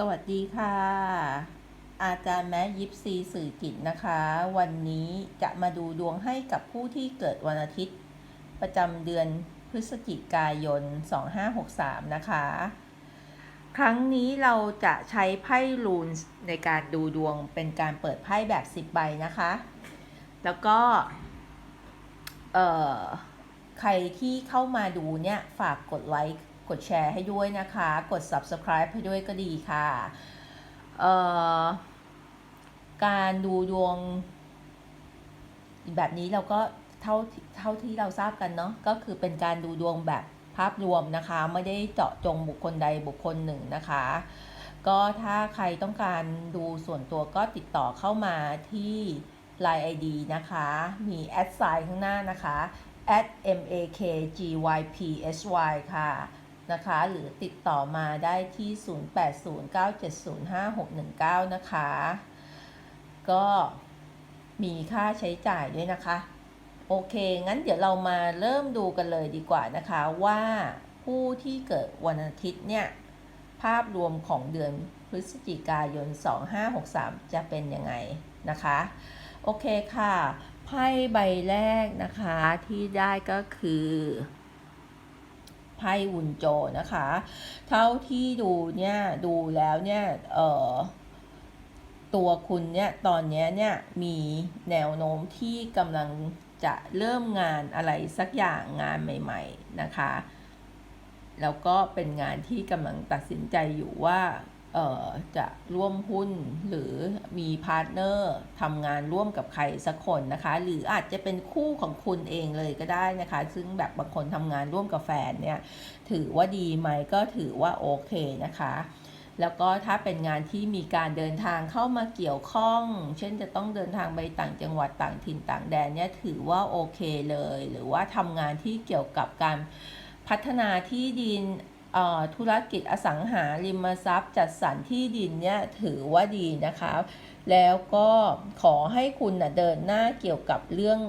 สวัสดีค่ะ อาจารย์แม้ยิปซีสื่อกิจนะคะ วันนี้จะมาดูดวงให้กับผู้ที่เกิดวันอาทิตย์ ประจำเดือนพฤศจิกายน 2563 นะคะ ครั้งนี้เราจะใช้ไพ่ลูนในการดูดวงเป็นการเปิดไพ่แบบ 10 ใบนะคะ แล้วก็ เอ่อ ใครที่เข้ามาดูเนี่ยฝากกดไลค์ กดแชร์ให้ด้วยนะคะ กด subscribe ให้ด้วยก็ดีค่ะการดูดวง แบบนี้เราก็เท่าเท่าที่เราทราบกันเนาะก็คือเป็นการดูดวงแบบภาพรวมนะคะ ไม่ได้เจาะจงบุคคลใดบุคคลหนึ่งนะคะ ก็ถ้าใครต้องการดูส่วนตัวก็ติดต่อเข้ามาที่ Line ID นะคะ มีแอดไซน์ข้างหน้านะคะ at m a k g y p s y ค่ะ นะคะ หรือติดต่อมาได้ที่ 0809705619 นะคะ ก็มีค่าใช้จ่ายด้วยนะคะ โอเค งั้นเดี๋ยวเรามาเริ่มดูกันเลยดีกว่านะคะว่าผู้ที่เกิดวันอาทิตย์เนี่ย ภาพรวมของเดือนพฤศจิกายน 2563 จะเป็นยังไงนะคะ โอเคค่ะ ไพ่ใบแรกนะคะที่ได้ก็คือ ไพ่วุนโจนะคะ เท่าที่ดูเนี่ยดูแล้วเนี่ยเอ่อตัวคุณเนี่ยตอนนี้เนี่ยมีแนวโน้มที่กำลังจะเริ่มงานอะไรสักอย่างงานใหม่ ๆนะคะ แล้วก็เป็นงานที่กำลังตัดสินใจอยู่ว่า จะร่วมหุ้นหรือมีพาร์ทเนอร์ทำงานร่วมกับใครสักคนนะคะ หรืออาจจะเป็นคู่ของคุณเองเลยก็ได้นะคะ ซึ่งแบบบางคนทำงานร่วมกับแฟนเนี่ยถือว่าดีไหมก็ถือว่าโอเคนะคะแล้วก็ถ้าเป็นงานที่มีการเดินทางเข้ามาเกี่ยวข้อง เช่นจะต้องเดินทางไปต่างจังหวัดต่างถิ่นต่างแดนเนี่ยถือว่าโอเคเลย หรือว่าทำงานที่เกี่ยวกับการพัฒนาที่ดิน ธุรกิจอสังหาริมทรัพย์ จัดสรรที่ดินเนี่ยถือว่าดีนะคะ แล้วก็ขอให้คุณนะเดินหน้าเกี่ยวกับเรื่อง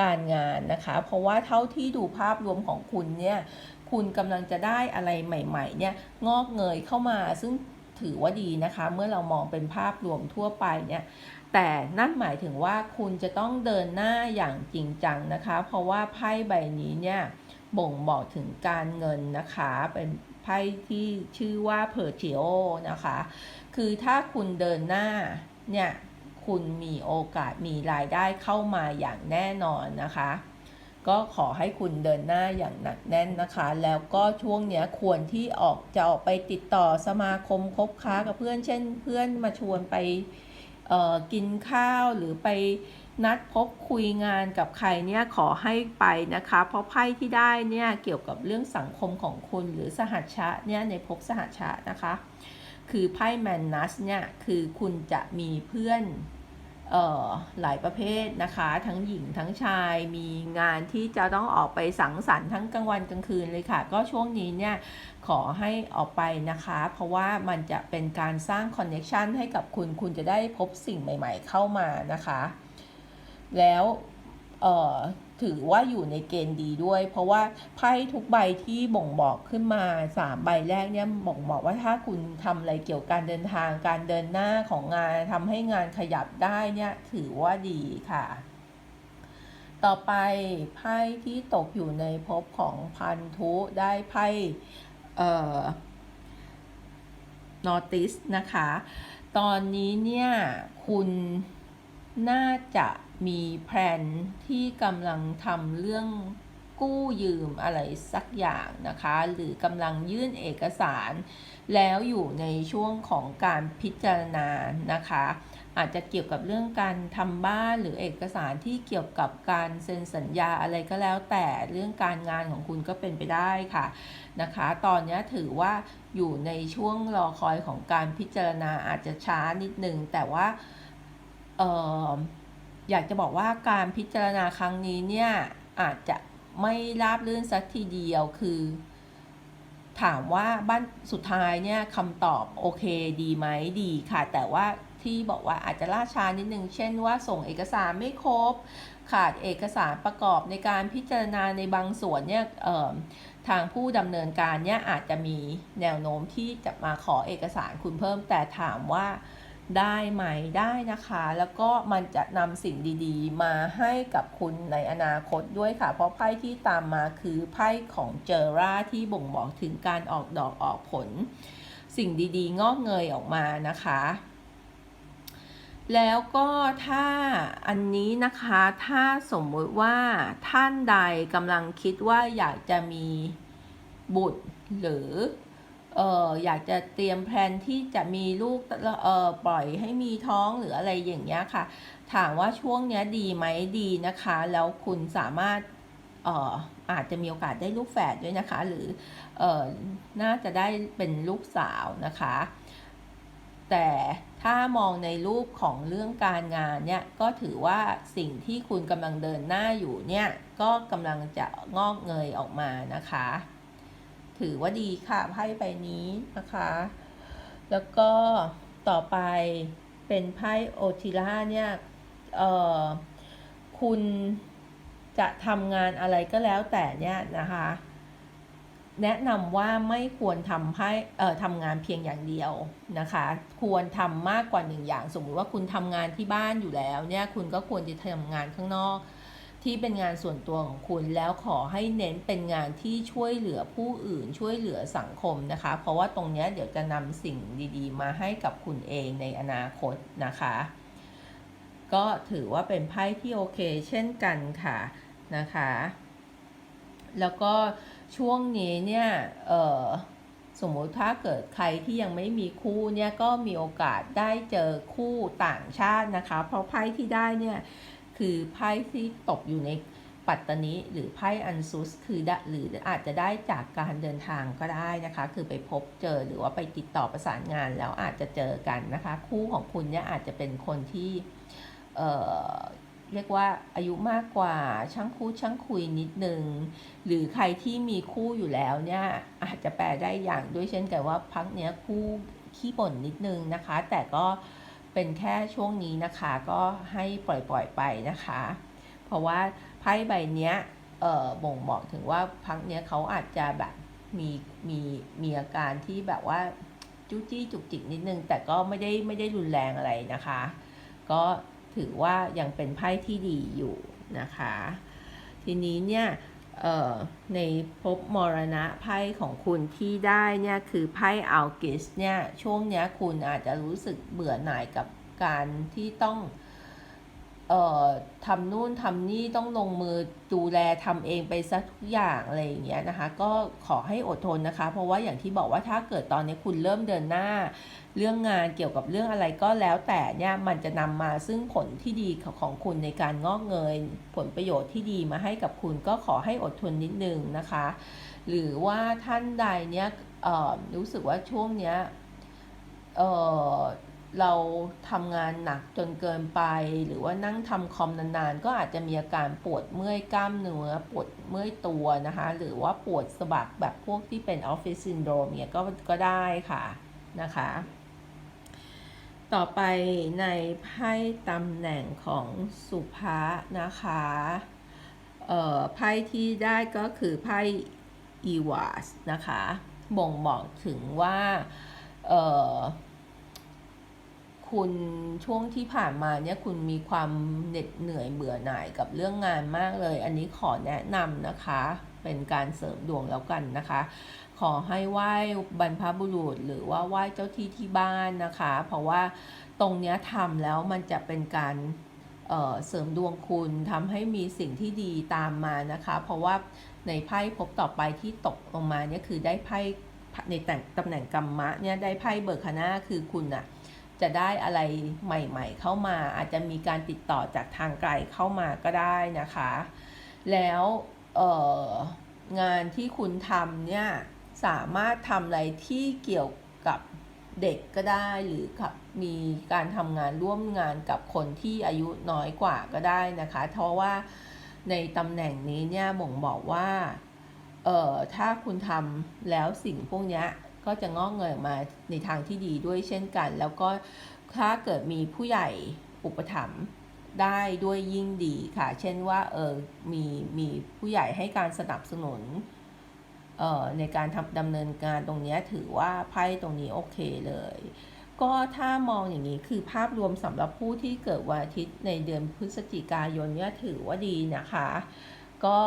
การงานนะคะ เพราะว่าเท่าที่ดูภาพรวมของคุณเนี่ยคุณกำลังจะได้อะไรใหม่ๆเนี่ยงอกเงยเข้ามาซึ่งถือว่าดีนะคะ เมื่อเรามองเป็นภาพรวมทั่วไปเนี่ยแต่นั่นหมายถึงว่าคุณจะต้องเดินหน้าอย่างจริงจังนะคะ เพราะว่าไพ่ใบนี้เนี่ย บ่งบอกถึงการเงินนะคะ เป็นไพ่ที่ชื่อว่าเพอร์เ i โอนะคะ คือถ้าคุณเดินหน้าเนี่ยคุณมีโอกาสมีรายได้เข้ามาอย่างแน่นอนนะคะ ก็ขอให้คุณเดินหน้าอย่างหนักแน่นนะคะ แล้วก็ช่วงเนี้ยควรที่ออกจะออกไปติดต่อสมาคมคบค้ากับเพื่อนเช่น เพื่อนมาชวนไปกินข้าวหรือไป นัดพบคุยงานกับใครเนี่ยขอให้ไปนะคะ เพราะไพ่ที่ได้เนี่ยเกี่ยวกับเรื่องสังคมของคุณหรือสหัชชะเนี่ยในภพสหัชชะนะคะ คือไพ่แมนนัสเนี่ยคือคุณจะมีเพื่อนเอ่อหลายประเภทนะคะ ทั้งหญิงทั้งชายมีงานที่จะต้องออกไปสังสรรค์ทั้งกลางวันกลางคืนเลยค่ะ ก็ช่วงนี้เนี่ยขอให้ออกไปนะคะ เพราะว่ามันจะเป็นการสร้างคอนเน็ชันให้กับคุณ คุณจะได้พบสิ่งใหม่ ๆ เข้ามานะคะ แล้วเออถือว่าอยู่ในเกณฑ์ดีด้วย เพราะว่าไพ่ทุกใบที่บ่งบอกขึ้นมาสามใบแรกเนี่ยบ่งบอกว่าถ้าคุณทำอะไรเกี่ยวกับการเดินทางการเดินหน้าของงานทำให้งานขยับได้เนี่ยถือว่าดีค่ะ ต่อไปไพ่ที่ตกอยู่ในภพของพันธุได้ไพ่เอ่อนอติสนะคะ ตอนนี้เนี่ยคุณ น่าจะมีแผนที่กำลังทำเรื่องกู้ยืมอะไรสักอย่างนะคะ หรือกำลังยื่นเอกสาร แล้วอยู่ในช่วงของการพิจารณานะคะ อาจจะเกี่ยวกับเรื่องการทำบ้านหรือเอกสารที่เกี่ยวกับการเซ็นสัญญาอะไรก็แล้วแต่เรื่องการงานของคุณก็เป็นไปได้ค่ะนะคะ ตอนนี้ถือว่าอยู่ในช่วงรอคอยของการพิจารณาอาจจะช้านิดนึงแต่ว่า อออยากจะบอกว่าการพิจารณาครั้งนี้เนี่ยอาจจะไม่ราบรื่นสักทีเดียวคือ ถามว่าบ้านสุดท้ายเนี่ยคำตอบโอเคดีไหมดีค่ะ แต่ว่าที่บอกว่าอาจจะล่าช้านิดนึง เช่นว่าส่งเอกสารไม่ครบ ขาดเอกสารประกอบในการพิจารณาในบางส่วนเนี่ยทางผู้ดำเนินการเนี่ยอาจจะมีแนวโน้มที่จะมาขอเอกสารคุณเพิ่มแต่ถามว่า ได้ไหมได้นะคะ แล้วก็มันจะนำสิ่งดีๆ มาให้กับคุณในอนาคตด้วยค่ะ เพราะไพ่ที่ตามมาคือไพ่ของเจอราที่บ่งบอกถึงการออกดอกออกผล สิ่งดีๆ งอกเงยออกมานะคะ แล้วก็ถ้าอันนี้นะคะถ้าสมมติว่าท่านใดกำลังคิดว่าอยากจะมีบุตรหรือ เอออยากจะเตรียมแพลนที่จะมีลูกเออปล่อยให้มีท้องหรืออะไรอย่างเงี้ยค่ะ ถามว่าช่วงเนี้ยดีไหมดีนะคะ แล้วคุณสามารถเอออาจจะมีโอกาสได้ลูกแฝดด้วยนะคะ หรือเออน่าจะได้เป็นลูกสาวนะคะ แต่ถ้ามองในรูปของเรื่องการงานเนี่ยก็ถือว่าสิ่งที่คุณกำลังเดินหน้าอยู่เนี่ยก็กำลังจะงอกเงยออกมานะคะ ถือว่าดีค่ะไพ่ใบนี้นะคะ แล้วก็ต่อไปเป็นไพ่โอทิล่าเนี่ยเอ่อคุณจะทำงานอะไรก็แล้วแต่เนี่ยนะคะ แนะนำว่าไม่ควรทำให้เอ่อทำงานเพียงอย่างเดียวนะคะ ควรทำมากกว่าหนึ่งอย่าง สมมติว่าคุณทำงานที่บ้านอยู่แล้วเนี่ยคุณก็ควรจะทำงานข้างนอก ที่เป็นงานส่วนตัวของคุณ แล้วขอให้เน้นเป็นงานที่ช่วยเหลือผู้อื่นช่วยเหลือสังคมนะคะ เพราะว่าตรงนี้เดี๋ยวจะนำสิ่งดีๆ มาให้กับคุณเองในอนาคตนะคะ ก็ถือว่าเป็นไพ่ที่โอเคเช่นกันค่ะนะคะ แล้วก็ช่วงนี้เนี่ยเออสมมุติถ้าเกิดใครที่ยังไม่มีคู่เนี่ยก็มีโอกาสได้เจอคู่ต่างชาตินะคะ เพราะไพ่ที่ได้เนี่ย คือไพ่ที่ตกอยู่ในปัตตนิหรือไพ่อันซุสคือได้หรืออาจจะได้จากการเดินทางก็ได้นะคะ คือไปพบเจอหรือว่าไปติดต่อประสานงานแล้วอาจจะเจอกันนะคะ คู่ของคุณเนี่ยอาจจะเป็นคนที่เอ่อเรียกว่าอายุมากกว่าช่างพูดช่างคุยนิดนึง หรือใครที่มีคู่อยู่แล้วเนี่ยอาจจะแปลได้อย่างด้วยเช่นกันว่าพักเนี้ยคู่ขี้บ่นนิดนึงนะคะ แต่ก็เป็นแค่ช่วงนี้นะคะ ก็ให้ปล่อยๆไปนะคะ เพราะว่าไพ่ใบเนี้ยเอ่อบ่งบอกถึงว่าพักเนี้ยเขาอาจจะแบบมีมีมีอาการที่แบบว่าจู้จี้จุกจิกนิดนึง แต่ก็ไม่ได้ไม่ได้รุนแรงอะไรนะคะ ก็ถือว่ายังเป็นไพ่ที่ดีอยู่นะคะ ทีนี้เนี่ย ในภพมรณะไพ่ของคุณที่ได้เนี่ยคือไพ่อัลกิสเนี่ยช่วงเนี้ยคุณอาจจะรู้สึกเบื่อหน่ายกับการที่ต้อง เอ่อทำนู่นทำนี่ต้องลงมือดูแลทำเองไปซะทุกอย่างอะไรอย่างเงี้ยนะคะ ก็ขอให้อดทนนะคะ เพราะว่าอย่างที่บอกว่าถ้าเกิดตอนนี้คุณเริ่มเดินหน้า เรื่องงานเกี่ยวกับเรื่องอะไรก็แล้วแต่เนี่ยมันจะนำมาซึ่งผลที่ดีของคุณในการงอกเงย ผลประโยชน์ที่ดีมาให้กับคุณก็ขอให้อดทนนิดนึงนะคะ หรือว่าท่านใดเนี่ยรู้สึกว่าช่วงเนี้ย เราทำงานหนักจนเกินไป หรือว่านั่งทำคอมนานๆ ก็อาจจะมีอาการปวดเมื่อยกล้ามเนื้อปวดเมื่อยตัวนะคะ หรือว่าปวดสะบักแบบพวกที่เป็นออฟฟิศซินโดรมเนี่ยก็ก็ได้ค่ะนะคะ ต่อไปในไพ่ตำแหน่งของสุภะนะคะเอ่อไพ่ที่ได้ก็คือไพ่อีวาสนะคะ บ่งบอกถึงว่าเอ่อ คุณช่วงที่ผ่านมาเนี่ยคุณมีความเหน็ดเหนื่อยเบื่อหน่ายกับเรื่องงานมากเลย อันนี้ขอแนะนำนะคะ เป็นการเสริมดวงแล้วกันนะคะ ขอให้ไหว้บรรพบุรุษ หรือว่าไหว้เจ้าที่ที่บ้านนะคะ เพราะว่าตรงเนี้ยทำแล้วมันจะเป็นการเเสริมดวงคุณทำให้มีสิ่งที่ดีตามมานะคะ เพราะว่าในไพ่พบต่อไปที่ตกลงมาเนี่ยคือได้ไพ่ในแต่งตำแหน่งกรรมะเนี่ยได้ไพ่เบิร์คาน่าคือคุณอะ จะได้อะไรใหม่ ๆ เข้ามา อาจจะมีการติดต่อจากทางไกลเข้ามาก็ได้นะคะ แล้วงานที่คุณทำเนี่ยสามารถทำอะไรที่เกี่ยวกับเด็กก็ได้หรือกับมีการทำงานร่วมงานกับคนที่อายุน้อยกว่าก็ได้นะคะ เพราะว่าในตำแหน่งนี้เนี่ยบ่งบอกว่าเอ่อถ้าคุณทำแล้วสิ่งพวกเนี้ย ก็จะงอกเงยออกมาในทางที่ดีด้วยเช่นกัน แล้วก็ถ้าเกิดมีผู้ใหญ่อุปถัมภ์ได้ด้วยยิ่งดีค่ะ เช่นว่าเออมีมีผู้ใหญ่ให้การสนับสนุนเอ่อในการทำดำเนินการตรงนี้ถือว่าไพ่ตรงนี้โอเคเลย ก็ถ้ามองอย่างนี้คือภาพรวมสำหรับผู้ที่เกิดวันอาทิตย์ในเดือนพฤศจิกายนเนี่ยถือว่าดีนะคะ ก็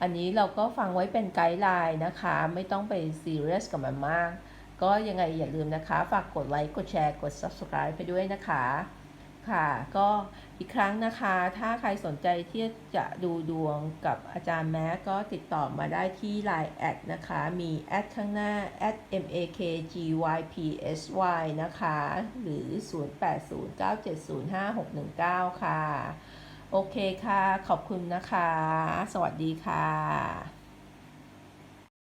อันนี้เราก็ฟังไว้เป็นไกด์ไลน์นะคะ ไม่ต้องไปซีเรียสกับมันมาก ก็ยังไงอย่าลืมนะคะ ฝากกดไลค์ กดแชร์ กด Subscribe ไปด้วยนะคะ ค่ะ ก็อีกครั้งนะคะ ถ้าใครสนใจที่จะดูดวงกับอาจารย์แม้ก็ติดต่อมาได้ที่ Line แอดนะคะ มีแอดข้างหน้า @makgypsy นะคะ หรือ 0809705619 ค่ะ โอเคค่ะ ขอบคุณนะคะ สวัสดีค่ะ